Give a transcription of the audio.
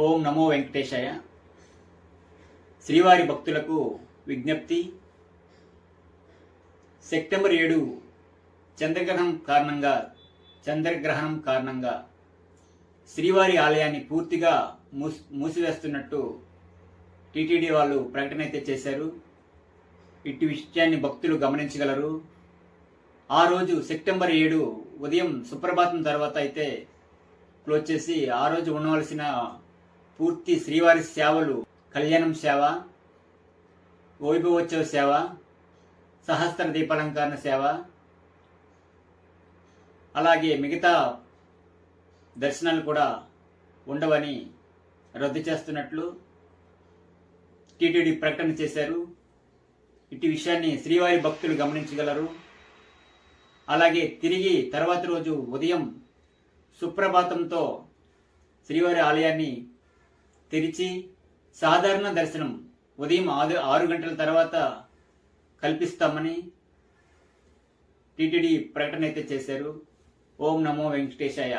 ఓం నమో వెంకటేశాయ. శ్రీవారి భక్తులకు విజ్ఞప్తి. సెప్టెంబర్ ఏడు చంద్రగ్రహణం కారణంగా చంద్రగ్రహణం కారణంగా శ్రీవారి ఆలయాన్ని పూర్తిగా మూసి మూసివేస్తున్నట్టు టీటీడీ వాళ్ళు ప్రకటన అయితే చేశారు. ఇట్టి విషయాన్ని భక్తులు గమనించగలరు. ఆ రోజు సెప్టెంబర్ ఏడు ఉదయం సుప్రభాతం తర్వాత అయితే క్లోజ్ చేసి ఆ రోజు ఉండవలసిన పూర్తి శ్రీవారి సేవలు కళ్యాణం సేవ వైభవోత్సవ సేవ సహస్ర దీపాలంకరణ సేవ అలాగే మిగతా దర్శనాలు కూడా ఉండవని రద్దు చేస్తున్నట్లు టీటీడీ ప్రకటన చేశారు. ఇటు విషయాన్ని శ్రీవారి భక్తులు గమనించగలరు. అలాగే తిరిగి తర్వాత రోజు ఉదయం సుప్రభాతంతో శ్రీవారి ఆలయాన్ని తెరిచి సాధారణ దర్శనం ఉదయం ఆరు ఆరు గంటల తర్వాత కల్పిస్తామని టీటీడీ ప్రకటన అయితే చేశారు. ఓం నమో వెంకటేశాయ.